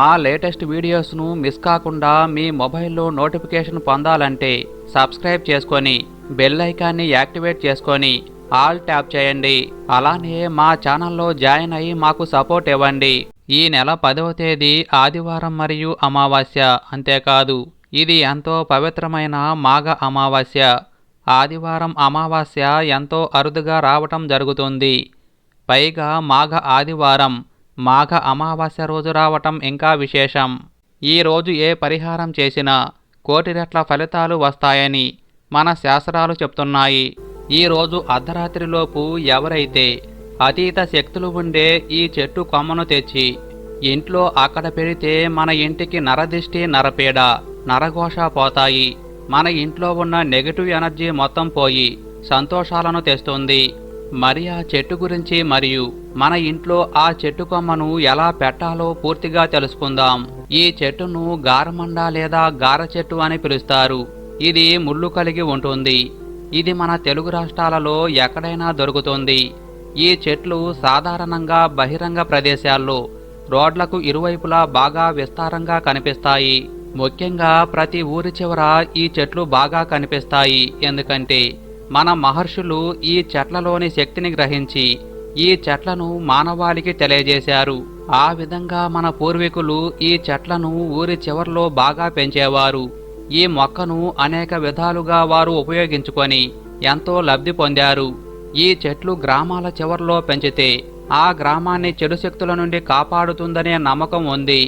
మా latest వీడియోస్ను miss కాకుండా మీ మొబైల్లో నోటిఫికేషన్ పొందాలంటే సబ్స్క్రైబ్ చేసుకొని బెల్ ఐకాన్ని యాక్టివేట్ చేసుకొని ఆల్ ట్యాప్ చేయండి. అలానే మా ఛానల్లో జాయిన్ అయ్యి మాకు సపోర్ట్ ఇవ్వండి. ఈ నెల పదవ తేదీ ఆదివారం మరియు అమావాస్య అంతేకాదు. ఇది ఎంతో పవిత్రమైన మాఘ అమావాస్య. ఆదివారం అమావాస్య ఎంతో అరుదుగా రావటం జరుగుతుంది. పైగా మాఘ ఆదివారం మాఘ అమావాస్య రోజు రావటం ఇంకా విశేషం. ఈ రోజు ఏ పరిహారం చేసినా కోటి రెట్ల ఫలితాలు వస్తాయని మన శాస్త్రాలు చెప్తున్నాయి. ఈ రోజు అర్ధరాత్రిలోపు ఎవరైతే అతీత శక్తులు ఉండే ఈ చెట్టు కొమ్మను తెచ్చి ఇంట్లో అక్కడ పెడితే మన ఇంటికి నరదిష్టి నరపీడ నరఘోష పోతాయి. మన ఇంట్లో ఉన్న నెగటివ్ ఎనర్జీ మొత్తం పోయి సంతోషాలను తెస్తుంది. మరి ఆ చెట్టు గురించి మరియు మన ఇంట్లో ఆ చెట్టు కొమ్మను ఎలా పెట్టాలో పూర్తిగా తెలుసుకుందాం. ఈ చెట్టును గారమండ లేదా గార చెట్టు అని పిలుస్తారు. ఇది ముళ్ళు కలిగి ఉంటుంది. ఇది మన తెలుగు రాష్ట్రాలలో ఎక్కడైనా దొరుకుతుంది. ఈ చెట్లు సాధారణంగా బహిరంగ ప్రదేశాల్లో రోడ్లకు ఇరువైపులా బాగా విస్తారంగా కనిపిస్తాయి. ముఖ్యంగా ప్రతి ఊరి చివర ఈ చెట్లు బాగా కనిపిస్తాయి. ఎందుకంటే మన మహర్షులు ఈ చెట్లలోని శక్తిని గ్రహించి ఈ చెట్లను మానవాళికి తెలియజేశారు. ఆ విధంగా మన పూర్వీకులు ఈ చెట్లను ఊరి చివర్లో బాగా పెంచేవారు. ఈ మొక్కను అనేక విధాలుగా వారు ఉపయోగించుకొని ఎంతో లబ్ధి పొందారు. ఈ చెట్లు గ్రామాల చివర్లో పెంచితే ఆ గ్రామాన్ని చెడు శక్తుల నుండి కాపాడుతుందనే నమ్మకం ఉంది.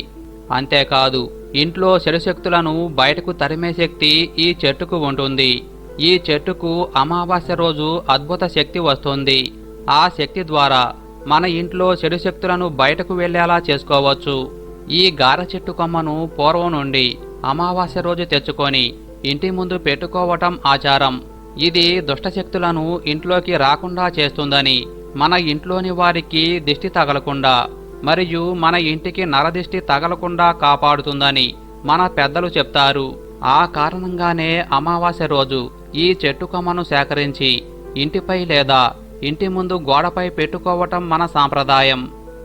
అంతేకాదు ఇంట్లో చెడు శక్తులను బయటకు తరిమే శక్తి ఈ చెట్టుకు ఉంటుంది. ఈ చెట్టుకు అమావాస్య రోజు అద్భుత శక్తి వస్తుంది. ఆ శక్తి ద్వారా మన ఇంట్లో చెడు శక్తులను బయటకు వెళ్ళేలా చేసుకోవచ్చు. ఈ గార చెట్టు కొమ్మను పూర్వం నుండి అమావాస్య రోజు తెచ్చుకొని ఇంటి ముందు పెట్టుకోవటం ఆచారం. ఇది దుష్టశక్తులను ఇంట్లోకి రాకుండా చేస్తుందని మన ఇంట్లోని వారికి దిష్టి తగలకుండా మరియు మన ఇంటికి నరదిష్టి తగలకుండా కాపాడుతుందని మన పెద్దలు చెప్తారు. ఆ కారణంగానే అమావాస్య రోజు ఈ చెట్టు కొమ్మను సేకరించి ఇంటిపై లేదా ఇంటి ముందు గోడపై పెట్టుకోవటం మన సాంప్రదాయం.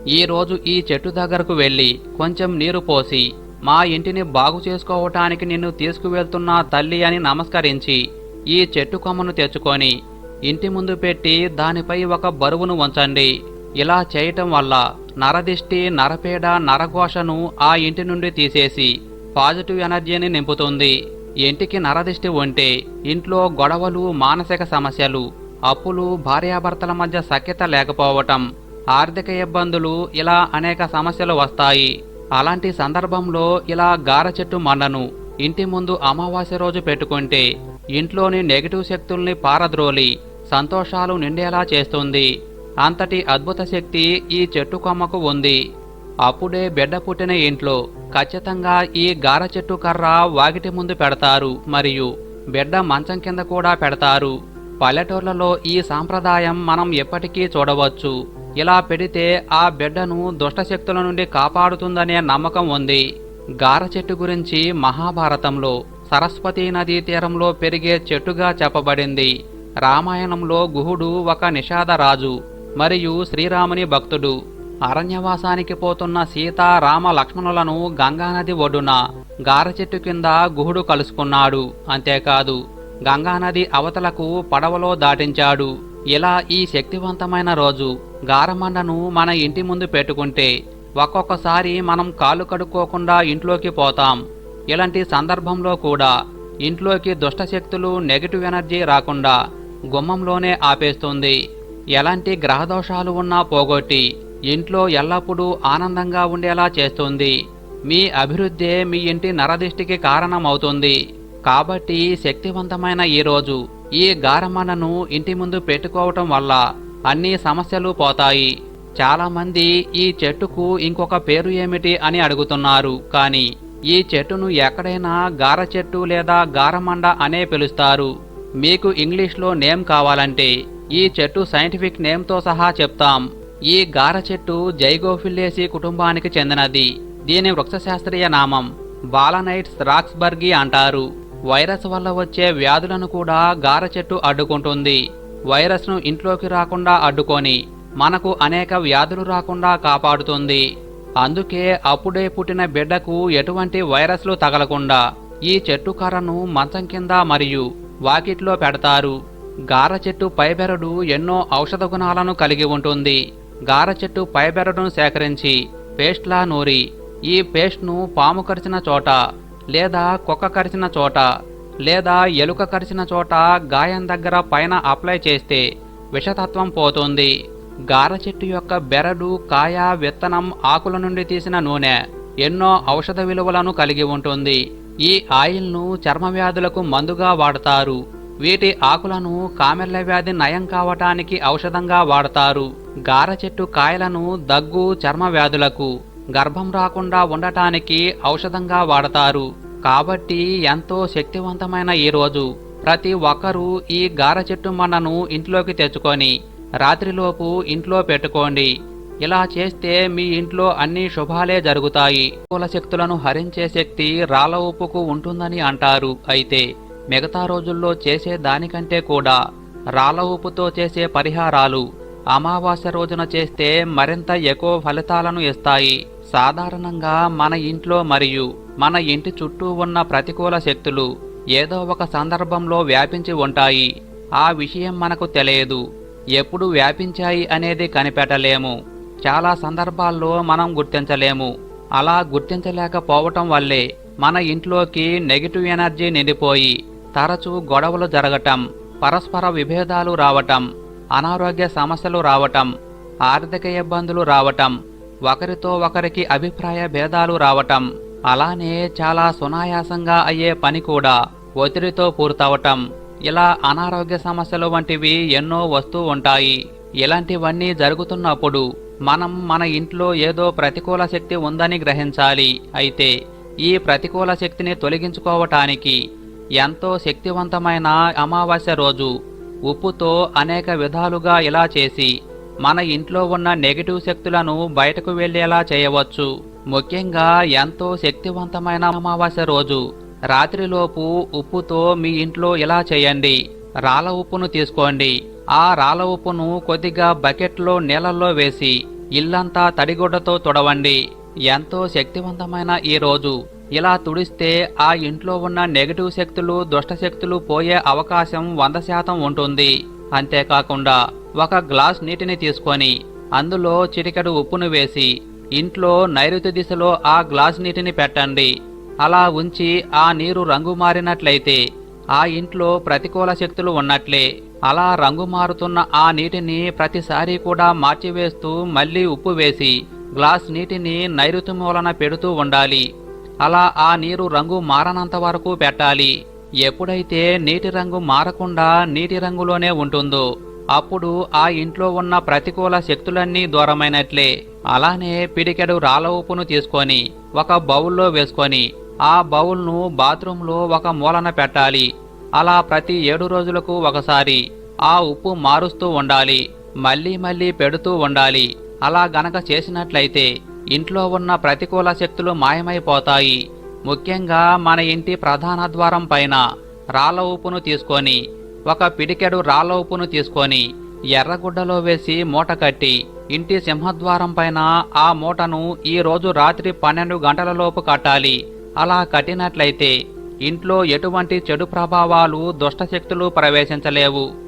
ఈరోజు ఈ చెట్టు దగ్గరకు వెళ్ళి కొంచెం నీరు పోసి మా ఇంటిని బాగు చేసుకోవటానికి నిన్ను తీసుకువెళ్తున్న తల్లి అని నమస్కరించి ఈ చెట్టు కొమ్మను తెచ్చుకొని ఇంటి ముందు పెట్టి దానిపై ఒక బరువును ఉంచండి. ఇలా చేయటం వల్ల నరదిష్టి నరపేడ నరఘోషను ఆ ఇంటి నుండి తీసేసి పాజిటివ్ ఎనర్జీని నింపుతుంది. ఇంటికి నరదిష్టి ఉంటే ఇంట్లో గొడవలు మానసిక సమస్యలు అప్పులు భార్యాభర్తల మధ్య సఖ్యత లేకపోవటం ఆర్థిక ఇబ్బందులు ఇలా అనేక సమస్యలు వస్తాయి. అలాంటి సందర్భంలో ఇలా గార చెట్టు మండను ఇంటి ముందు అమావాస్య రోజు పెట్టుకుంటే ఇంట్లోని నెగిటివ్ శక్తుల్ని పారద్రోలి సంతోషాలు నిండేలా చేస్తుంది. అంతటి అద్భుత శక్తి ఈ చెట్టు కొమ్మకు ఉంది. అప్పుడే బిడ్డ పుట్టిన ఇంట్లో ఖచ్చితంగా ఈ గార చెట్టు కర్ర వాకిటి ముందు పెడతారు మరియు బిడ్డ మంచం కింద కూడా పెడతారు. పల్లెటూర్లలో ఈ సాంప్రదాయం మనం ఎప్పటికీ చూడవచ్చు. ఇలా పెడితే ఆ బిడ్డను దుష్టశక్తుల నుండి కాపాడుతుందనే నమ్మకం ఉంది. గార చెట్టు గురించి మహాభారతంలో సరస్వతీ నదీ తీరంలో పెరిగే చెట్టుగా చెప్పబడింది. రామాయణంలో గుహుడు ఒక నిషాద రాజు మరియు శ్రీరాముని భక్తుడు. అరణ్యవాసానికి పోతున్న సీత రామ లక్ష్మణులను గంగానది ఒడ్డున గార చెట్టు కింద గుహుడు కలుసుకున్నాడు. అంతేకాదు గంగానది అవతలకు పడవలో దాటించాడు. ఇలా ఈ శక్తివంతమైన రోజు గారమండను మన ఇంటి ముందు పెట్టుకుంటే ఒక్కొక్కసారి మనం కాలు కడుక్కోకుండా ఇంట్లోకి పోతాం. ఇలాంటి సందర్భంలో కూడా ఇంట్లోకి దుష్టశక్తులు నెగిటివ్ ఎనర్జీ రాకుండా గుమ్మంలోనే ఆపేస్తుంది. ఎలాంటి గ్రహదోషాలు ఉన్నా పోగొట్టి ఇంట్లో ఎల్లప్పుడూ ఆనందంగా ఉండేలా చేస్తుంది. మీ అభివృద్ధే మీ ఇంటి నరదిష్టికి కారణమవుతుంది. కాబట్టి శక్తివంతమైన ఈ రోజు ఈ గారమన్నను ఇంటి ముందు పెట్టుకోవటం వల్ల అన్ని సమస్యలు పోతాయి. చాలామంది ఈ చెట్టుకు ఇంకొక పేరు ఏమిటి అని అడుగుతున్నారు. కానీ ఈ చెట్టును ఎక్కడైనా గార చెట్టు లేదా గారమండ అనే పిలుస్తారు. మీకు ఇంగ్లీష్లో నేమ్ కావాలంటే ఈ చెట్టు సైంటిఫిక్ నేమ్తో సహా చెప్తాం. ఈ గార చెట్టు జైగోఫిల్లేసి కుటుంబానికి చెందినది. దీని వృక్షశాస్త్రీయ నామం బాలనైట్స్ రాక్స్బర్గి అంటారు. వైరస్ వల్ల వచ్చే వ్యాధులను కూడా గార చెట్టు అడ్డుకుంటుంది. వైరస్ను ఇంట్లోకి రాకుండా అడ్డుకొని మనకు అనేక వ్యాధులు రాకుండా కాపాడుతుంది. అందుకే అప్పుడే పుట్టిన బిడ్డకు ఎటువంటి వైరస్లు తగలకుండా ఈ చెట్టు కర్రను మంచం కింద మరియు వాకిట్లో పెడతారు. గార చెట్టు పైబెరడు ఎన్నో ఔషధ గుణాలను కలిగి ఉంటుంది. గార చెట్టు పైబెరడును సేకరించి పేస్ట్లా నూరి ఈ పేస్ట్ను పాము కరిచిన చోట లేదా కుక్క కరిచిన చోట లేదా ఎలుక కరిచిన చోట గాయం దగ్గర పైన అప్లై చేస్తే విషతత్వం పోతుంది. గార చెట్టు యొక్క బెరడు కాయ విత్తనం ఆకుల నుండి తీసిన నూనె ఎన్నో ఔషధ విలువలను కలిగి ఉంటుంది. ఈ ఆయిల్ను చర్మ వ్యాధులకు మందుగా వాడతారు. వీటి ఆకులను కామెర్ల వ్యాధి నయం కావటానికి ఔషధంగా వాడతారు. గార చెట్టు కాయలను దగ్గు చర్మ వ్యాధులకు గర్భం రాకుండా ఉండటానికి ఔషధంగా వాడతారు. కాబట్టి ఎంతో శక్తివంతమైన ఈ రోజు. ప్రతి ఒక్కరూ ఈ గార చెట్టు మన్నను ఇంట్లోకి తెచ్చుకొని రాత్రిలోపు ఇంట్లో పెట్టుకోండి. ఇలా చేస్తే మీ ఇంట్లో అన్ని శుభాలే జరుగుతాయి. కుల శక్తులను హరించే శక్తి రాళ్ళ ఉప్పుకు ఉంటుందని అంటారు అయితే. మిగతా రోజుల్లో చేసే దానికంటే కూడా రాళ్ళ ఉప్పుతో చేసే పరిహారాలు అమావాస్య రోజున చేస్తే మరింత ఎక్కువ ఫలితాలను ఇస్తాయి. సాధారణంగా మన ఇంట్లో మరియు మన ఇంటి చుట్టూ ఉన్న ప్రతికూల శక్తులు ఏదో ఒక సందర్భంలో వ్యాపించి ఉంటాయి. ఆ విషయం మనకు తెలియదు. ఎప్పుడు వ్యాపించాయి అనేది కనిపెట్టలేము. చాలా సందర్భాల్లో మనం గుర్తించలేము. అలా గుర్తించలేకపోవటం వల్లే మన ఇంట్లోకి నెగిటివ్ ఎనర్జీ నిండిపోయి తరచూ గొడవలు జరగటం పరస్పర విభేదాలు రావటం అనారోగ్య సమస్యలు రావటం ఆర్థిక ఇబ్బందులు రావటం ఒకరితో ఒకరికి అభిప్రాయ భేదాలు రావటం అలానే చాలా సునాయాసంగా అయ్యే పని కూడా ఒత్తిడితో పూర్తవటం ఇలా అనారోగ్య సమస్యలు వంటివి ఎన్నో వస్తూ ఉంటాయి. ఇలాంటివన్నీ జరుగుతున్నప్పుడు మనం మన ఇంట్లో ఏదో ప్రతికూల శక్తి ఉందని గ్రహించాలి. అయితే ఈ ప్రతికూల శక్తిని తొలగించుకోవటానికి ఎంతో శక్తివంతమైన అమావాస్య రోజు. ఉప్పుతో అనేక విధాలుగా ఇలా చేసి మన ఇంట్లో ఉన్న నెగిటివ్ శక్తులను బయటకు వెళ్ళేలా చేయవచ్చు. ముఖ్యంగా ఎంతో శక్తివంతమైన అమావాస్య రోజు. రాత్రిలోపు ఉప్పుతో మీ ఇంట్లో ఇలా చేయండి. రాళ్ళ ఉప్పును తీసుకోండి. ఆ రాళ్ళ ఉప్పును కొద్దిగా బకెట్లో నీళ్ళల్లో వేసి ఇల్లంతా తడిగుడ్డతో తుడవండి. ఎంతో శక్తివంతమైన ఈ రోజు. ఇలా తుడిస్తే ఆ ఇంట్లో ఉన్న నెగటివ్ శక్తులు దుష్ట శక్తులు పోయే అవకాశం వంద శాతం ఉంటుంది. అంతేకాకుండా ఒక గ్లాస్ నీటిని తీసుకొని అందులో చిటికెడు ఉప్పును వేసి ఇంట్లో నైరుతి దిశలో ఆ గ్లాస్ నీటిని పెట్టండి. అలా ఉంచి ఆ నీరు రంగు మారినట్లయితే ఆ ఇంట్లో ప్రతికూల శక్తులు ఉన్నట్లే. అలా రంగు మారుతున్న ఆ నీటిని ప్రతిసారి కూడా మార్చివేస్తూ మళ్ళీ ఉప్పు వేసి గ్లాస్ నీటిని నైరుతి మూలన పెడుతూ ఉండాలి. అలా ఆ నీరు రంగు మారనంత వరకు పెట్టాలి. ఎప్పుడైతే నీటి రంగు మారకుండా నీటి రంగులోనే ఉంటుందో అప్పుడు ఆ ఇంట్లో ఉన్న ప్రతికూల శక్తులన్నీ దూరమైనట్లే. అలానే పిడికెడు రాళ్ళ ఉప్పును తీసుకొని ఒక బౌల్లో వేసుకొని ఆ బౌల్ను బాత్రూంలో ఒక మూలన పెట్టాలి. అలా ప్రతి ఏడు రోజులకు ఒకసారి ఆ ఉప్పు మారుస్తూ ఉండాలి. మళ్ళీ మళ్ళీ పెడుతూ ఉండాలి. అలా గనక చేసినట్లయితే ఇంట్లో ఉన్న ప్రతికూల శక్తులు మాయమైపోతాయి. ముఖ్యంగా మన ఇంటి ప్రధాన ద్వారం పైన రాళ్ళ ఉప్పును తీసుకొని ఒక పిడికెడు రాళ్ళ ఉప్పును తీసుకొని ఎర్రగుడ్డలో వేసి మూట కట్టి ఇంటి సింహద్వారం పైన ఆ మూటను ఈ రోజు రాత్రి పన్నెండు గంటలలోపు కట్టాలి. అలా కట్టినట్లయితే ఇంట్లో ఎటువంటి చెడు ప్రభావాలు దుష్టశక్తులు ప్రవేశించలేవు.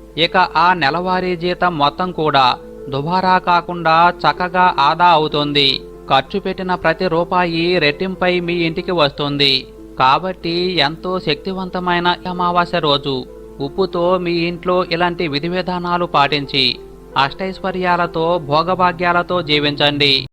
ఇక ఆ నెలవారీ జీతం మొత్తం కూడా దుబారా కాకుండా చక్కగా ఆదా అవుతుంది. ఖర్చు పెట్టిన ప్రతి రూపాయి రెట్టింపై మీ ఇంటికి వస్తుంది. కాబట్టి ఎంతో శక్తివంతమైన అమావాస్య రోజు. ఉప్పుతో మీ ఇంట్లో ఇలాంటి విధి విధానాలు పాటించి అష్టైశ్వర్యాలతో భోగభాగ్యాలతో జీవించండి.